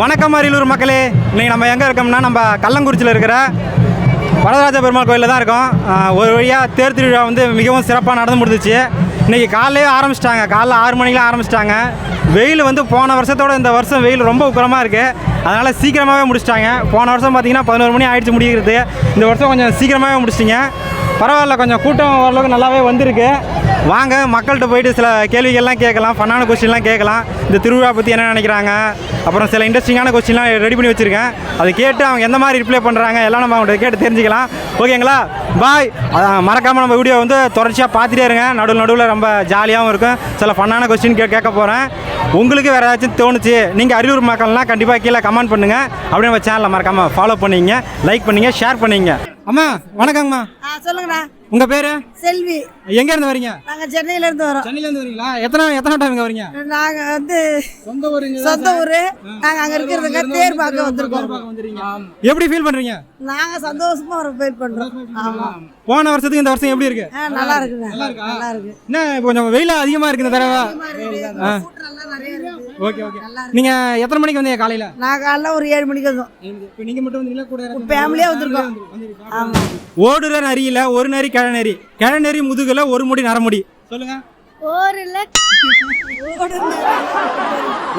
வணக்கம் அரியலூர் மக்களே. இன்றைக்கி நம்ம எங்கே இருக்கோம்னா நம்ம கள்ளங்குறிச்சியில் இருக்கிற வரதராஜ பெருமாள் கோயிலில் தான் இருக்கோம். ஒரு வழியாக தேர் திருவிழா வந்து மிகவும் சிறப்பாக நடந்து முடிஞ்சிச்சு. இன்றைக்கி காலையிலே ஆரம்பிச்சிட்டாங்க. காலைல ஆறு மணிக்கெலாம் ஆரம்பிச்சிட்டாங்க. வெயில் வந்து போன வருஷத்தோட இந்த வருஷம் வெயில் ரொம்ப உக்கரமாக இருக்குது அதனால் சீக்கிரமாகவே முடிச்சிட்டாங்க. போன வருஷம் பார்த்தீங்கன்னா பதினோரு மணி ஆயிடுச்சு முடிக்கிறது. இந்த வருஷம் கொஞ்சம் சீக்கிரமாகவே முடிச்சிட்டிங்க. பரவாயில்ல கொஞ்சம் கூட்டம் ஓரளவுக்கு நல்லாவே வந்திருக்கு. வாங்க மக்கள்கிட்ட போயிட்டு சில கேள்விகள்லாம் கேட்கலாம் ஃபன்னான கொஸ்டின்லாம் கேட்கலாம். இந்த திருவிழா பற்றி என்ன நினைக்கிறாங்க? அப்புறம் சில இன்ட்ரெஸ்டிங்கான கொஸ்டின்லாம் ரெடி பண்ணி வச்சுருக்கேன். அதை கேட்டு அவங்க எந்த மாதிரி ரிப்ளை பண்ணுறாங்க எல்லாம் நம்ம அவங்கள்ட்ட கேட்டு தெரிஞ்சுக்கலாம். ஓகேங்களா? பாய் மறக்காமல் நம்ம வீடியோ வந்து தொடர்ச்சியாக பார்த்துட்டே இருங்க. நடுவில் நடுவில் ரொம்ப ஜாலியாகவும் இருக்கும். சில ஃபன்னான கொஸ்டின் கே கேட்க போகிறேன் உங்களுக்கு வேறு ஏதாச்சும் தோணுச்சு நீங்கள் அரியலூர் மக்கள்லாம் கண்டிப்பாக கீழே கமெண்ட் பண்ணுங்கள் அப்படியே நம்ம சேனலை மறக்காமல் ஃபாலோ பண்ணிங்க லைக் பண்ணிங்க ஷேர் பண்ணிங்க. அம்மா வணக்கங்கம்மா. ஆ சொல்லுங்கண்ணா. உங்க பேரு? செல்வி. எங்க இருந்து வரீங்க? நாங்க சென்னையில இருந்து வரோம். சென்னையில இருந்து வரீங்களா? எத்தனை எத்தனை டைம் இங்க வரீங்க? நாங்க வந்து சொந்த ஊருங்க சொந்த ஊரு. நாங்க அங்க இருக்கிறதுங்க தேர் பார்க்க வந்திருக்கோம். எப்படி ஃபீல் பண்றீங்க? நாங்க சந்தோஷமா ஒரு வெயிட் பண்றோம். ஆமா. போன வருஷத்துக்கு இந்த வருஷம் எப்படி இருக்கு? நல்லா இருக்கா? நல்லா இருக்கு. என்ன கொஞ்சம் வெயில் அதிகமா இருக்கு இந்த தடவை? கூட்டம்லாம் நிறைய இருக்கு. Okay okay. நீங்க எத்தனை மணிக்கு வந்தீங்க காலையில? நான் காலைல ஒரு ஏழு மணிக்கு வந்தோம். இப்போ நீங்க மட்டும் வந்தீங்களா கூட ஃபேமிலியா வந்திருக்கோம். ஆமா. ஓடுற நரியில ஒரு நரி கிழநரி கிழநரி முதுகுல ஒரு முடி நரமுடி சொல்லுங்க.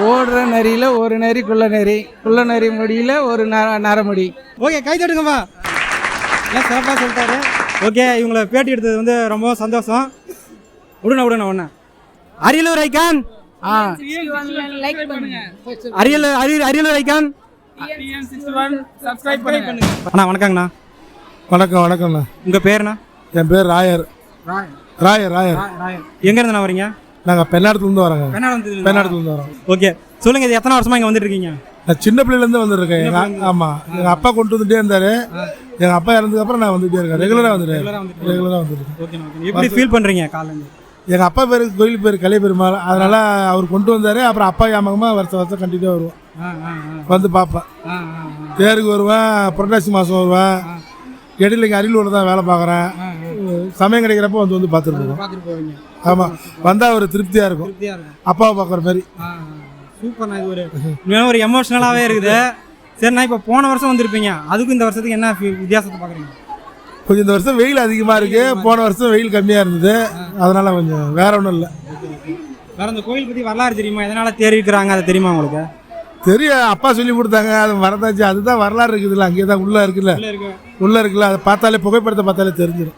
ஓடுற நரியில ஒரு நரி குள்ள நரி. குள்ள நரி முடியில ஒரு ந- நரமுடி ஓகே கை தட்டுங்கம்மா சிறப்பாக சொல்லிட்டாரு. ஓகே இவங்களை பேட்டி எடுத்தது வந்து ரொம்ப சந்தோஷம். விடுண்ணா விடுண்ணா ஒன்று அரியலூர் ஐக்கான் ஆ. அரியலூர் அரியல் அரியலூர் ஐக்கான் அண்ணா வணக்கங்கண்ணா. வணக்கம் வணக்கம்ண்ணா. உங்கள் பேருண்ணா? என் பேர் ராயர். ராயர். ராயர் எங்கேருந்துண்ணா வரீங்க? நாங்கள் பெண்ணாடத்துலேருந்து வரோங்க. பெண்ணாடத்துலேருந்து வரோம். ஓகே. சொல்லுங்க இது எத்தனை வருஷமா இங்கே வந்துட்டு இருக்கீங்க நான் சின்ன பிள்ளையிலேருந்து வந்துருக்கேன். எங்கள் ஆமாம் எங்கள் அப்பா கொண்டு வந்துட்டே இருந்தார். எங்கள் அப்பா இறந்ததுக்கப்புறம் நான் வந்துட்டே இருக்கேன். ரெகுலராக வந்துட்டேன். ரெகுலராக வந்துருக்கேன் ஓகே ஓகே எப்படி ஃபீல் பண்ணுறீங்க காலேஜ் எங்கள் அப்பா பேர் கோயில் பேர் கலை பெருமாள். அதனால் அவர் கொண்டு வந்தார். அப்புறம் அப்பா ஞாபகமாக வருஷம் வருஷம் கண்டிப்பாக வருவோம். வந்து பார்ப்பேன். தேருக்கு வருவேன் புரட்டாசி மாதம் வருவேன். இடையில இங்கே அரியலூரில் தான் வேலை பார்க்குறேன். சமயம் கிடைக்கிறப்ப வந்து வந்து பார்த்துட்டு இருக்கோம் ஆமாம் வந்தால் ஒரு திருப்தியாக இருக்கும். அப்பாவை பார்க்குற மாதிரி. சூப்பர்ண்ணா இது ஒரு ஒரு எமோஷ்னலாகவே இருக்குது. சரிண்ணா இப்போ போன வருஷம் வந்திருப்பீங்க. அதுக்கும் இந்த வருஷத்துக்கு என்ன வித்தியாசத்தை பார்க்குறீங்க? கொஞ்சம் இந்த வருஷம் வெயில் அதிகமாக இருக்கு. போன வருஷம் வெயில் கம்மியாக இருந்தது. அதனால கொஞ்சம் வேற ஒன்றும் இல்லை. வேற இந்த கோயில் பற்றி வரலாறு தெரியுமா? எதனால் தேர் இருக்கிறாங்க அது தெரியுமா உங்களுக்கு? தெரியும் அப்பா சொல்லி கொடுத்தாங்க. அது மறந்தாச்சு அதுதான் வரலாறு இருக்குதுல்ல. அங்கேயே தான் உள்ளே இருக்குல்ல. உள்ள இருக்கு. உள்ளே இருக்குல்ல. அதை பார்த்தாலே புகைப்படத்தை பார்த்தாலே தெரிஞ்சிடும்.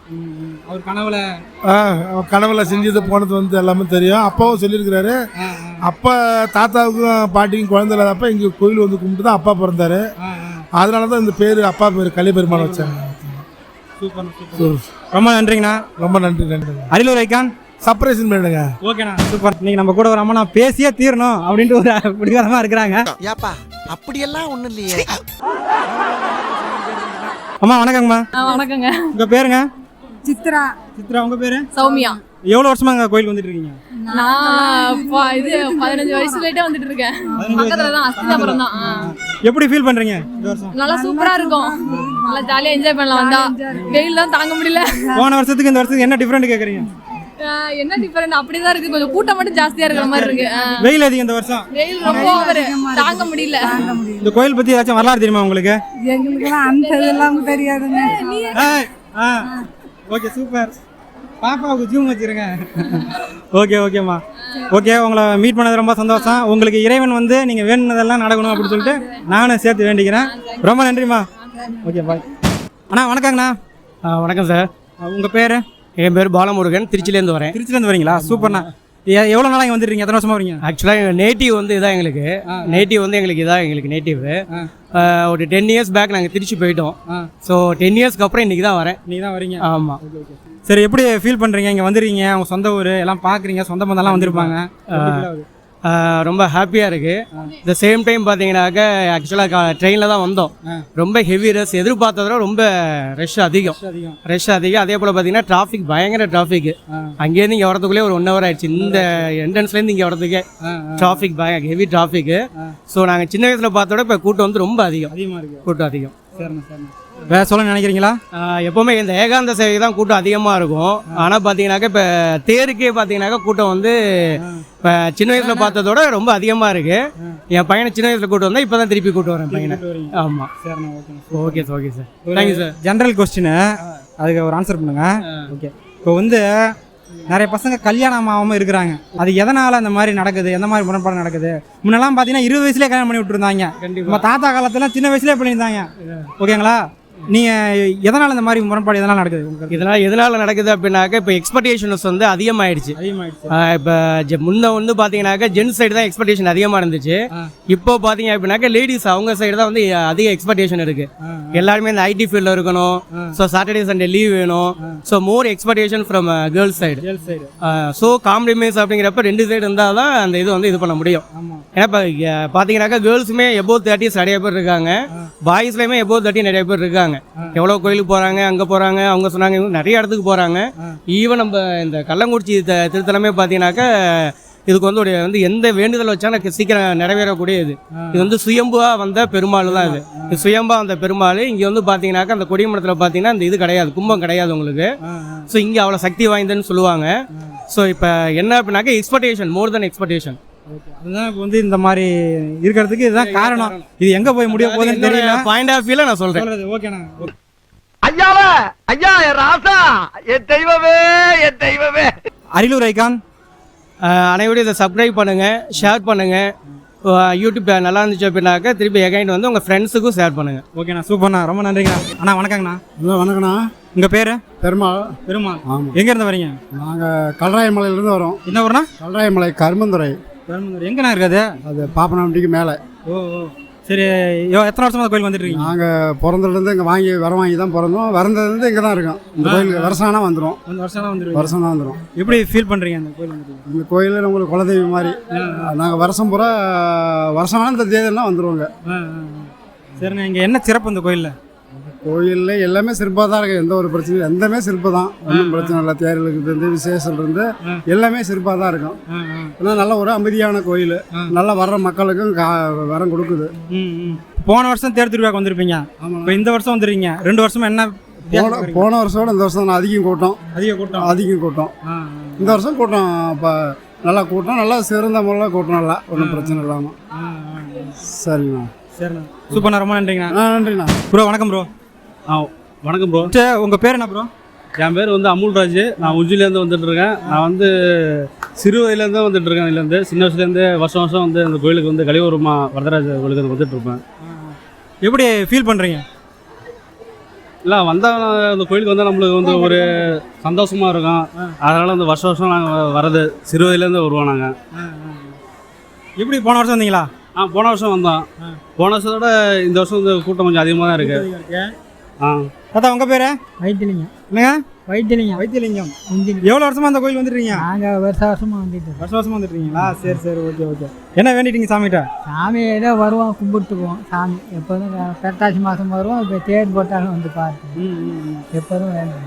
அவர் கனவுல ஆ அவன் கனவுல செஞ்சது போனது வந்து எல்லாமே தெரியும். அப்பாவும் சொல்லியிருக்கிறாரு. அப்பா தாத்தாவுக்கும் பாட்டிக்கும் குழந்தை இல்லாதப்ப இங்கே கோயில் வந்து கும்பிட்டு தான் அப்பா பிறந்தாரு. அதனால தான் இந்த பேர் அப்பா பேர் கலி பெருமாள் வச்சாங்க. சூப்பர் ரொம்ப நன்றிங்கண்ணா. ரொம்ப நன்றி நன்றி. அரியலூர் ஐக்கான் சர்ப்ரைஸ் பண்ணிடுங்க ஓகேண்ணா சூப்பர். நீங்கள் நம்ம கூட ஒரு அம்மா நான் பேசியே தீரணும் அப்படின்ட்டு ஒரு பிடிவாதமாக இருக்கிறாங்க. ஏப்பா அப்படியெல்லாம் ஒண்ணும் இல்லையே. அம்மா வணக்கங்கம்மா. வணக்கங்க. உங்கள் பேருங்க? சித்ரா. சித்ரா உங்கள் பேர்? சௌமியா. எவ்வளோ வருஷமா அங்கே கோயிலுக்கு வந்துட்டு இருக்கீங்க? நான் இது பதினஞ்சு வயசுலேட்டே வந்துட்டு இருக்கேன். பக்கத்துல தான் அஸ்திதாபுரம் தான். எப்படி ஃபீல் பண்ணுறீங்க நல்லா சூப்பரா இருக்கும். நல்லா ஜாலியா என்ஜாய் பண்ணலாம் வந்தா. வெயில் தான் தாங்க முடியல. போன வருஷத்துக்கு இந்த வருஷத்துக்கு என்ன டிஃப்ரெண்ட் கேட்குறீங்க என்ன டிஃபரெண்ட் அப்படிதான் இருக்கு. கொஞ்சம் கூட்டம் மட்டும் ஜாஸ்தியா இருக்கிற மாதிரி இருக்கு. வெயில் அதிகம் இந்த வருஷம்? வெயில் ரொம்ப. தாங்க முடியல. இந்த கோயில் பற்றி ஏதாச்சும் வரலாறு தெரியுமா உங்களுக்கு? எங்களுக்குலாம் அந்த இதெல்லாம் தெரியாதுங்க. ஏய், ஆ. Okay super. பாப்பாவுக்கு ஜூம் வச்சிருங்க. ஓகே ஓகேம்மா. ஓகே உங்களை மீட் பண்ணது ரொம்ப சந்தோஷம். உங்களுக்கு இறைவன் வந்து நீங்கள் வேணுனதெல்லாம் நடக்கணும் அப்படின்னு சொல்லிட்டு நானும் சேர்த்து வேண்டிக்கிறேன். ரொம்ப நன்றிம்மா. ஓகே பாய் அண்ணா வணக்கங்கண்ணா. வணக்கம் சார். உங்கள் பேர்? என் பேர் பாலமுருகன். திருச்சிலேருந்து வரேன். திருச்சிலேருந்து வரீங்களா? சூப்பர்ண்ணா. எவ்வளோ நாளாக இங்கே வந்துருக்கீங்க எத்தனை வருஷமா வரீங்க? ஆக்சுவலாக எங்கள் நேட்டிவ் வந்து இதான் எங்களுக்கு. நேட்டிவ் வந்து எங்களுக்கு இதான் எங்களுக்கு நேட்டிவ் ஒரு டென் இயர்ஸ் பேக் நாங்கள் திருச்சி போயிட்டோம். ஸோ டென் இயர்ஸ்க்கு அப்புறம் இன்றைக்கி தான் வரேன் நீங்கள் தான் வரீங்க ஆமாம் சரி எப்படி ஃபீல் பண்ணுறீங்க இங்கே வந்துருக்கீங்க உங்க சொந்த ஊர் எல்லாம் பார்க்குறீங்க சொந்த பந்தம்லாம் வந்திருப்பாங்க? ரொம்ப ஹாப்பியாக இருக்குது த சேம் டைம் பார்த்தீங்கன்னாக்க ஆக்சுவலாக ட்ரெயினில் தான் வந்தோம். ரொம்ப ஹெவி ரஷ் எதிர்பார்த்ததை விட ரொம்ப ரஷ் அதிகம். ரஷ் அதிகம். அதே போல் பார்த்தீங்கன்னா டிராஃபிக் பயங்கர டிராஃபிக். அங்கேருந்து இங்கே வரதுக்குள்ளே ஒரு ஒன் ஹவர் ஆயிடுச்சு. இந்த என்ட்ரன்ஸ்லேருந்து இங்கே வரதுக்கே டிராஃபிக் பய ஹெவி டிராஃபிக்கு ஸோ நாங்கள் சின்ன வயசில் பார்த்தோட இப்போ கூட்டம் வந்து ரொம்ப அதிகம். கூட்டம் அதிகம். சரிண்ணா சரிண்ணா வேறு சொல்ல நினைக்கிறீங்களா? எப்பவுமே இந்த ஏகாந்த சேவை தான் கூட்டம் அதிகமாக இருக்கும். ஆனால் பார்த்தீங்கன்னாக்கா இப்போ தேருக்கே பார்த்தீங்கன்னாக்கா கூட்டம் வந்து இப்போ சின்ன வயசில் பார்த்ததோட ரொம்ப அதிகமாக இருக்கு. என் பையனை சின்ன வயசில் கூட்டு வந்தால் இப்போ தான் திருப்பி கூட்டு வரேன் பையனை. ஆமாம் சரிண்ணா okay okay sir okay sir thank you sir general question அதுக்கு ஒரு ஆன்சர் பண்ணுங்க. ஓகே இப்போ வந்து நிறைய பசங்க கல்யாணம் ஆகாமல் இருக்கிறாங்க. அது எதனால் அந்த மாதிரி நடக்குது? எந்த மாதிரி முரண்பாடு நடக்குது? முன்னெல்லாம் பார்த்தீங்கன்னா இருபது வயசுலேயே கல்யாணம் பண்ணி விட்டுருந்தாங்க. நம்ம தாத்தா காலத்துல சின்ன வயசுலேயே பண்ணியிருந்தாங்க. ஓகேங்களா? நீங்கள் எதனால் இந்த மாதிரி முரண்பாடு எதனால் நடக்குது உங்களுக்கு? இதனால் எதனால் நடக்குது அப்படின்னாக்கா இப்போ எக்ஸ்பெக்டேஷன்ஸ் வந்து அதிகமாயிடுச்சு. அதிகமாகிடுச்சு இப்போ முன்ன வந்து பார்த்தீங்கன்னாக்கா ஜென்ஸ் சைடு தான் எக்ஸ்பெக்டேஷன் அதிகமாக இருந்துச்சு. இப்போ பார்த்தீங்க அப்படின்னாக்கா லேடிஸ் அவங்க சைடு தான் வந்து அதிக எக்ஸ்பெக்டேஷன் இருக்கு. எல்லாருமே இந்த ஐடி ஃபீல்டில் இருக்கணும். ஸோ சாட்டர்டே சண்டே லீவ் வேணும். So more expectation from girls side girls side so compromise அப்படிங்கிறப்ப ரெண்டு சைடு இருந்தால் தான் அந்த இது வந்து இது பண்ண முடியும். ஏன்னா இப்போ பார்த்தீங்கன்னாக்கா கேர்ள்ஸுமே எபோ தேர்ட்டிஸ் நிறைய பேர் இருக்காங்க. பாய்ஸ்லேயுமே எபோ தேர்ட்டி நிறைய பேர் இருக்காங்க. எவ்வளோ கோயிலுக்கு போகிறாங்க அங்கே போகிறாங்க அவங்க சொன்னாங்க இவங்க நிறைய இடத்துக்கு போகிறாங்க ஈவன் நம்ம இந்த கள்ளங்குறிச்சி த- திருத்தலமே பார்த்தீங்கன்னாக்கா இதுக்கு வந்து உடைய வந்து எந்த வேண்டுதல் வச்சா எனக்கு சீக்கிரம் நிறைவேறக்கூடிய இது. இது வந்து சுயம்புவாக வந்த பெருமாள் தான் இது. இது சுயம்பா வந்த பெருமாள். இங்கே வந்து பார்த்தீங்கன்னாக்கா அந்த கொடிமணத்தில் பார்த்தீங்கன்னா இந்த இது கிடையாது. கும்பம் கிடையாது உங்களுக்கு. ஸோ இங்கே அவ்வளோ சக்தி வாய்ந்ததுன்னு சொல்லுவாங்க. ஸோ இப்போ என்ன அப்படின்னாக்கா எக்ஸ்பெக்டேஷன் மோர் தென் எக்ஸ்பெக்டேஷன் அதுதான் இப்போ வந்து இந்த மாதிரி இருக்கிறதுக்கு இதுதான் காரணம். இது எங்கே போய் முடிய போகுதுன்னு தெரியல. பாயிண்ட் ஆஃப் வியூல நான் சொல்கிறேன் ஓகேண்ணா ஓகே. ஐயாவ ஐயா என் ராசா என் தெய்வமே என் தெய்வமே. அரியலூர் ஐகான். அனைவரும் இதை சப்ஸ்கிரைப் பண்ணுங்கள் ஷேர் பண்ணுங்கள் யூடியூப் நல்லா இருந்துச்சு அப்படின்னாக்கா திருப்பி எகைன் வந்து உங்கள் ஃப்ரெண்ட்ஸுக்கும் ஷேர் பண்ணுங்கள் ஓகேண்ணா சூப்பர்ண்ணா ரொம்ப நன்றிங்கண்ணா. அண்ணா வணக்கங்கண்ணா. ஹலோ வணக்கண்ணா உங்கள் பேர்? பெருமாள். பெருமாள். ஆமாம் எங்கேருந்து வரீங்க? நாங்கள் கல்ராயமலையிலேருந்து வரோம். என்ன ஊர்ண்ணா? கல்ராயமலை கருமந்துறை. பெருமந்தூர் எங்கண்ணா இருக்காது? அது பாப்பனாண்டிக்கு மேலே. ஓ ஓ. சரி யோ எத்தனை வருஷமாக கோயில் வந்துட்டுருக்கீங்க? நாங்கள் பிறந்ததுலேருந்து இங்கே வாங்கி வர வாங்கி தான் பிறந்தோம். வரந்ததுலேருந்து இங்கே தான் இருக்கோம். இந்த கோயிலுக்கு வருஷம்னா வந்துடும் வந்து வருஷம்னா வந்துடும் வருஷம்னா வந்துடும் எப்படி ஃபீல் பண்ணுறீங்க அந்த கோயில் இந்த கோயிலில் உங்களுக்கு குலதெய்வம் மாதிரி. நாங்கள் வருஷம் பூரா வருஷமான இந்த தேதியெல்லாம் வந்துடுவோங்க சரிண்ணா இங்கே என்ன சிறப்பு இந்த கோயிலில்? கோயிலில் எல்லாமே சிறப்பாக தான் இருக்குது எந்த ஒரு பிரச்சனையும் எந்தமே சிறப்பு தான். ஒன்றும் பிரச்சனை இல்லை. தேர்களுக்கு இருந்து விசேஷம் இருந்து எல்லாமே சிறப்பாக தான் இருக்கும். ஏன்னா நல்ல ஒரு அமைதியான கோயில். நல்லா வர்ற மக்களுக்கும் கா வரம் கொடுக்குது. போன வருஷம் தேர் திருவிழாக்கு வந்திருப்பீங்க. இப்போ இந்த வருஷம் வந்துருக்கீங்க. ரெண்டு வருஷமா என்ன போன? போன வருஷம் இந்த வருஷம் அதிகம் கூட்டம். அதிக கூட்டம். அதிகம் கூட்டம். இந்த வருஷம் கூட்டம் இப்போ நல்லா கூட்டம். நல்லா சிறந்த முறையில் கூட்டம் நல்லா. ஒன்றும் பிரச்சனை இல்லாமல் ஆ. சரிண்ணா. சூப்பர்ண்ணா. ரொம்ப நன்றிங்கண்ணா. நன்றிண்ணா. ப்ரோ வணக்கம் ப்ரோ. ஆ வணக்கம் ப்ரோ சரி உங்க பேர் என்ன ப்ரோ என் பேர் வந்து அமுல்ராஜ் நான் உஜ்ஜிலேருந்து வந்துட்டு இருக்கேன். நான் வந்து சிறு வயதுலேருந்து வந்துட்டு இருக்கேன் இதுலேருந்து. சின்ன வயசுலேருந்து வருஷம் வருஷம் வந்து அந்த கோயிலுக்கு வந்து கலியூரமா வரதராஜ கோயிலுக்கு வந்து வந்துட்டு இருப்பேன். எப்படி ஃபீல் பண்றீங்க? இல்லை வந்தால் அந்த கோயிலுக்கு வந்து நம்மளுக்கு வந்து ஒரு சந்தோஷமா இருக்கும். அதனால வந்து வருஷம் வருஷம் நாங்கள் வரது. சிறு வயதுலேருந்து வருவோம் நாங்கள் எப்படி போன வருஷம் வந்தீங்களா? ஆ போன வருஷம் வந்தோம். போன வருஷத்தோட இந்த வருஷம் வந்து கூட்டம் கொஞ்சம் அதிகமாக தான் இருக்குது ஆ. தாத்தா உங்க பேரு? வைத்தியலிங்கம் என்னங்க? வைத்தியலிங்கம் வைத்தியலிங்கம் எவ்வளவு வருஷமா அந்த கோயில் வந்துருக்கீங்க நாங்கள் வருஷ வருஷமாக வந்துட்டு வருஷம் வருஷமா வந்துருக்கீங்களா சரி சரி ஓகே ஓகே. என்ன வேண்டிட்டீங்க சாமிகிட்ட? சாமி ஏதோ வருவோம் கும்பிட்டுக்குவோம் சாமி. எப்போதும் புரட்டாசி மாதம் வருவோம் இப்போ தேர் போட்டாலும் வந்து பார்த்து எப்போதும் வேணும்.